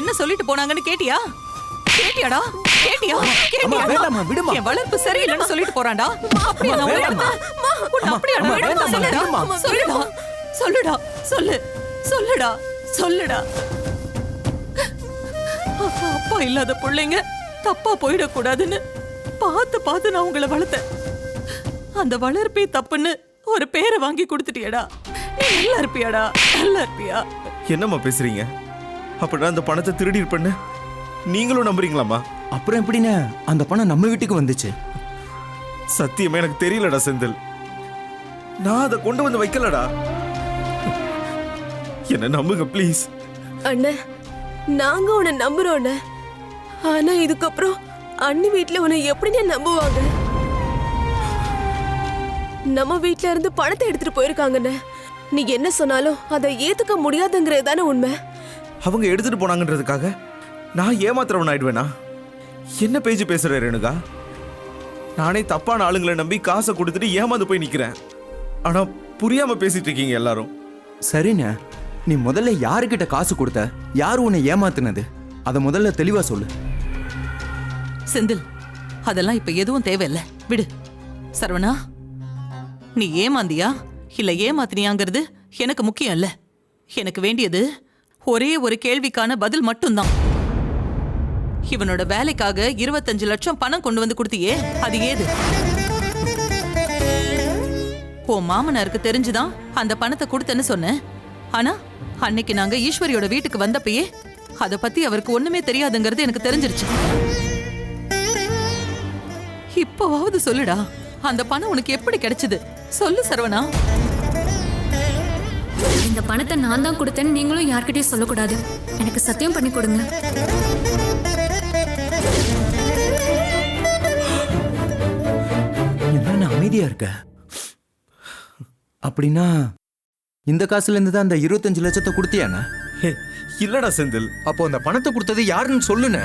சொல்லிட்டு போனாங்கன்னு கேட்டியா? கேட்டியாடா? கேட்டியா? வேண்டாம்மா, விடும்மா. என் வளர்ப்பு சரியில்லைன்னு சொல்லிட்டு போறான்டா. அப்படியா நான் உன்னை அப்படியா அம்மா, நான் வேண்டாம்மா, சொல்லுடா. சொல்லுடா. சொல்லுடா. சொல்லு. சொல்லுடா. சொல்லுடா. அப்பா இல்லாத பிள்ளைங்க. தப்பா போயிடக்கூடாதுன்னு பார்த்து பார்த்து நான் உங்களை வளர்த்தேன். அந்த வளர்ப்பே தப்புன்னு ஒரு பேரை வாங்கி கொடுத்துட்டியடா. நல்லா இருப்பியாடா நல்லா இருப்பியா என்னம்மா பேசுறீங்க? அப்படின்னா அந்த பணத்தை திருடி இருப்பேன்னு நீங்களும் நம்புறீங்களாம்மா? அப்புறம் எப்படிண்ணே அந்த பணம் நம்ம வீட்டுக்கு வந்துச்சு. சத்தியமே எனக்கு தெரியலடா செந்தில். நான் அதை கொண்டு வந்து வைக்கலடா. என்ன நம்புங்க ப்ளீஸ் அண்ணே நாங்க உன்னை நம்புறோம் அண்ணே. ஆனா இதுக்கப்புறம் அண்ணி வீட்ல உன்னை எப்படிண்ணே நம்புவாங்க? நம்ம வீட்ல இருந்து பணத்தை எடுத்துட்டு போயிருக்காங்கண்ணே. நீ என்ன சொன்னாலும் அதை ஏத்துக்க முடியாதுங்கிறது தானே உண்மை? அவங்க எடுத்துட்டு போனாங்கன்றதுக்காக நான் ஏமாத்துறவன் ஆயிடுவேனா என்ன பேச்சு பேசுற ரேணுகா? நானே தப்பான ஆளுங்களை நம்பி காசை கொடுத்துட்டு ஏமாந்து போய் நிக்கிறேன். ஆனா புரியாம பேசிட்டு இருக்கீங்க எல்லாரும். சரிண்ணே. நீ முதல்ல யாருக்கிட்ட காசு கொடுத்த? யார் உன்னை ஏமாத்துனது? அதை முதல்ல தெளிவா சொல்லு. செந்தில் அதெல்லாம் இப்ப எதுவும் தேவையில்ல. விடு. சரவணா நீ ஏமாந்தியா? இல்ல ஏமாத்தினியாங்கிறது எனக்கு முக்கியம் இல்ல. எனக்கு வேண்டியது ஒரே ஒரு கேள்விக்கான பதில் மட்டும்தான். இவனோட வேலைக்காக இருபத்தஞ்சு லட்சம் பணம் கொண்டு வந்து கொடுத்தியே அது ஏது? ஓ மாமனாருக்கு தெரிஞ்சுதான் அந்த பணத்தை கொடுத்தேன்னு சொன்னேன். ஆனா அன்னைக்கு நாங்க ஈஸ்வரியோட வீட்டுக்கு வந்தப்பயே அதை பத்தி அவருக்கு ஒண்ணுமே தெரியாதுங்கிறது எனக்கு தெரிஞ்சிருச்சு. இப்போவாவது சொல்லுடா அந்த பணம் உனக்கு எப்படி கிடைச்சது? சொல்லு சரவணா. இந்த பணத்தை நான் தான் கொடுத்தேன்னு நீங்களும் யார்கிட்டயும் சொல்லக்கூடாது. எனக்கு சத்தியம் பண்ணி கொடுங்க. என்ன அமைதியா இருக்க? அப்படின்னா இந்த காசுல இருந்து தான் அந்த இருபத்தஞ்சு லட்சத்தை கொடுத்தியாண்ணே ஹே, இல்லடா செந்தில். அப்போ அந்த பணத்தை கொடுத்தது யாருன்னு சொல்லுண்ணே